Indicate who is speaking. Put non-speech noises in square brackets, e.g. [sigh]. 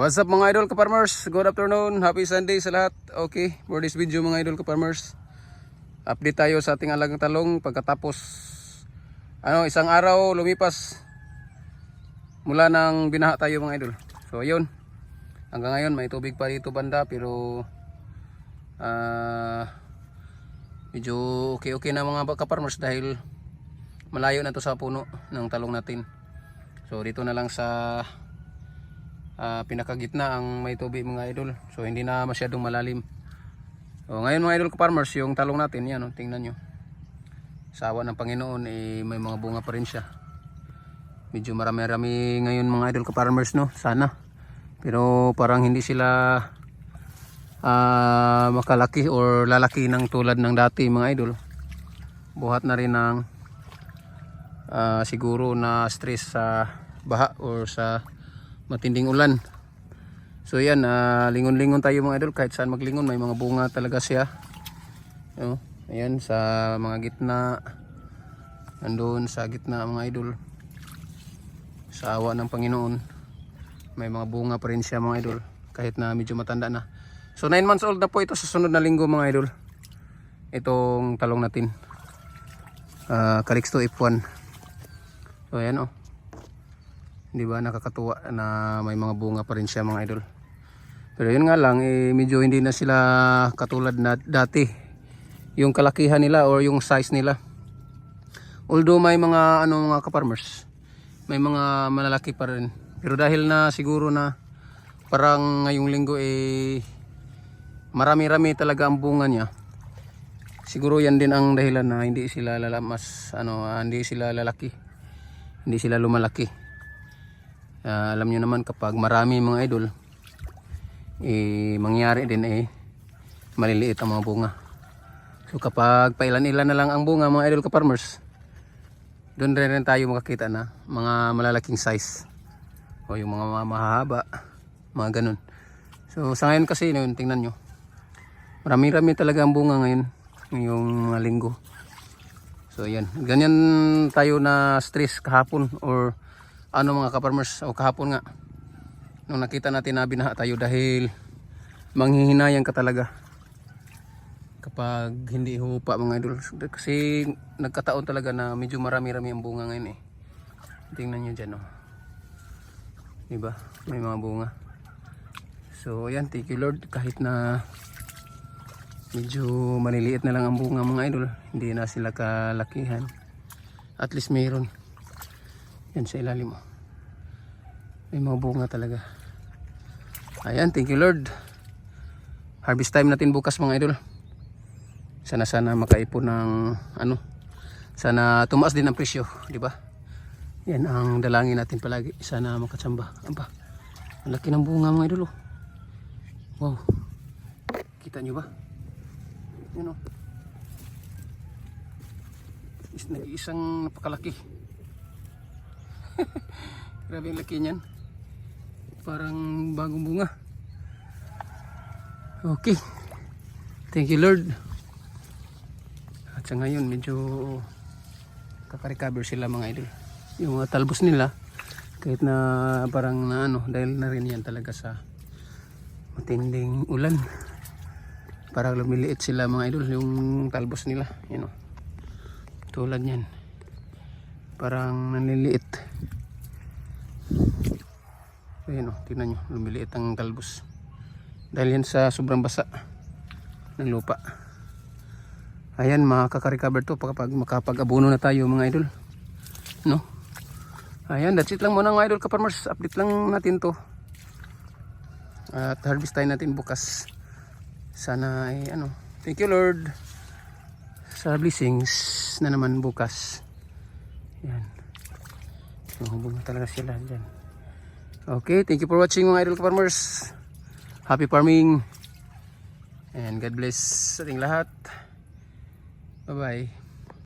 Speaker 1: What's up mga idol ka-farmers? Good afternoon, happy Sunday sa lahat. Okay, for this video mga idol ka-farmers. Update tayo sa ating alagang talong pagkatapos ano, isang araw lumipas mula nang binaha tayo mga idol. So ayun, hanggang ngayon may tubig pa dito banda pero ah medyo okay okay na mga ka-farmers dahil malayo na to sa puno ng talong natin. So dito na lang sa ah, pinakagitna ang may tubig mga idol. So hindi na masyadong malalim. So ngayon mga idol farmers, yung talong natin, yan oh, tingnan nyo. Sa awa ng Panginoon, eh, may mga bunga pa rin siya. Medyo marami-rami ngayon mga idol farmers no, sana. Pero parang hindi sila ah, makalaki or lalaki ng tulad ng dati mga idol. Buhat na rin ng ah, siguro na stress sa baha or sa matinding ulan. So yan, ah, lingon-lingon tayo mga idol kahit saan maglingon may mga bunga talaga siya. No? Ayan sa mga gitna nandoon sa gitna mga idol. Sa awa ng Panginoon may mga bunga pa rin siya mga idol kahit na medyo matanda na. So 9 months old na po ito sa sunod na linggo mga idol. Itong talong natin. Uh, Calixto F1. So ayan oh. Di ba nakakatuwa na may mga bunga pa rin siya mga idol. Pero yun nga lang eh, medyo hindi na sila katulad na dati. Yung kalakihan nila or yung size nila. Although may mga ano mga ka-farmers, may mga malalaki pa rin. Pero dahil na siguro na parang ngayong linggo eh marami-rami talaga ang bunga niya. Siguro yan din ang dahilan na hindi sila lalamas ano, ah, hindi sila lalaki. Hindi sila lumalaki. Ah, alam niyo naman kapag marami mga idol eh mangyari din eh maliliit ang mga bunga. So kapag pailan-ilan na lang ang bunga mga idol ka farmers, doon rin, rin tayo makakita na mga malalaking size. O yung mga mahahaba, mga ganun. So sa ngayon kasi yun, tingnan nyo. Marami-rami talaga ang bunga ngayon, ngayong mga linggo. So yan, ganyan tayo na stress kahapon or ano mga ka-farmers? O kahapon nga nung nakita natin na binaha tayo dahil manghihinayang ka talaga. Kapag hindi hupa mga idol. Kasi nagkataon talaga na medyo marami-rami ang bunga ngayon eh. Tingnan nyo dyan oh. Diba? May mga bunga. So ayan thank you lord. Kahit na medyo maliliit na lang ang bunga mga idol hindi na sila kalakihan. At least mayroon yan sa ilalim oh may mga bunga talaga Ayan, thank you Lord. Harvest time natin bukas mga idol. Sana sana makaipon ng ano. Sana tumaas din ang presyo, di ba? Yan ang dalangin natin palagi. Sana makatsamba. Aba. Ang laki ng bunga mga idol. oh. Wow. Kita nyo ba? Yan oh. Is, nag-iisang napakalaki. [laughs] Grabe ang laki niyan. Parang bagong bunga. Okay. Thank you Lord. At sa ngayon medyo kakarecover sila mga idol. Yung mga talbos nila kahit na parang na ano dahil na rin yan talaga sa matinding ulan. Parang lumiliit sila mga idol yung talbos nila you know, tulad yan parang nanliliit Ayan o, tingnan nyo, lumiliit ang talbos. Dahil yan sa sobrang basa ng lupa. Ayan, makaka-recover to kapag makapag-abuno na tayo mga idol. No? Ayan, that's it lang muna mga idol ka-farmers. Update lang natin to. At harvest tayo natin bukas. Sana ay ano, thank you Lord sa blessings na naman bukas. Yan. Mahubog na talaga sila dyan. Okay, thank you for watching mga idol farmers. Happy farming. And God bless sa ating lahat. Bye-bye.